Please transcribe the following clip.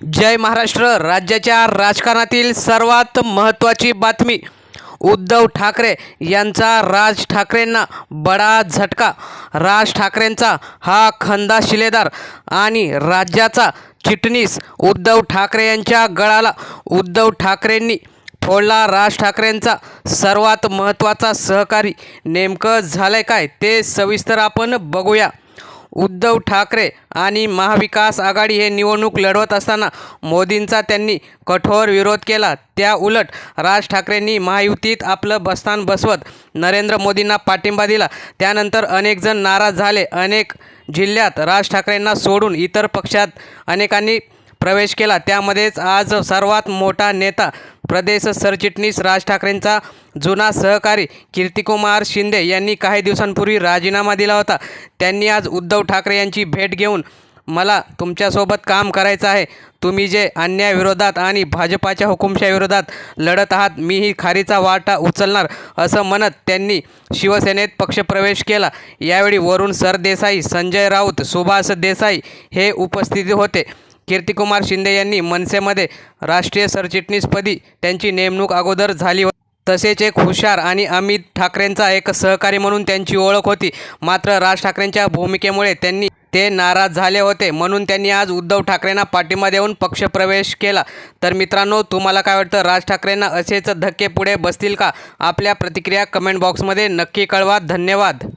जय महाराष्ट्र राज्याच्या राजकारणातील सर्वात महत्त्वाची बातमी. उद्धव ठाकरे यांचा राज ठाकरेंना बडा झटका. राज ठाकरेंचा हा खंदा शिलेदार आणि राज्याचा चिटणीस उद्धव ठाकरे यांच्या गळाला. उद्धव ठाकरेंनी फोडला राज ठाकरेंचा सर्वात महत्त्वाचा सहकारी. नेमकं झालंय काय ते सविस्तर आपण बघूया. उद्धव ठाकरे आणि महाविकास आघाडी हे निवडणूक लढवत असताना मोदींचा त्यांनी कठोर विरोध केला. त्या उलट राज ठाकरेंनी महायुतीत आपलं बस्थान बसवत नरेंद्र मोदींना पाठिंबा दिला. त्यानंतर अनेक जण नाराज झाले. अनेक जिल्ह्यात राज ठाकरेंना सोडून इतर पक्षात अनेकांनी प्रवेश केला. त्यामध्येच आज सर्वात मोठा नेता प्रदेश सरचिटणीस राज ठाकरेंचा जुना सहकारी कीर्तिकुमार शिंदे यांनी काही दिवसांपूर्वी राजीनामा दिला होता. त्यांनी आज उद्धव ठाकरे यांची भेट घेऊन मला तुमच्यासोबत काम करायचं आहे. तुम्ही जे अन्यायाविरोधात आणि भाजपाच्या हुकुमशाहीविरोधात लढत आहात मी ही खारीचा वाटा उचलणार असं म्हणत त्यांनी शिवसेनेत पक्षप्रवेश केला. यावेळी वरुण सरदेसाई संजय राऊत सुभाष देसाई हे उपस्थित होते. कीर्तिकुमार शिंदे यांनी मनसेमध्ये राष्ट्रीय सरचिटणीसपदी त्यांची नेमणूक अगोदर झाली होती. तसेच एक हुशार आणि अमित ठाकरेंचा एक सहकारी म्हणून त्यांची ओळख होती. मात्र राज ठाकरेंच्या भूमिकेमुळे त्यांनी ते नाराज झाले होते. म्हणून त्यांनी आज उद्धव ठाकरेंना पाठिंबा देऊन पक्षप्रवेश केला. तर मित्रांनो तुम्हाला काय वाटतं? राज ठाकरेंना असेच धक्के पुढे बसतील का? आपल्या प्रतिक्रिया कमेंट बॉक्समध्ये नक्की कळवा. धन्यवाद.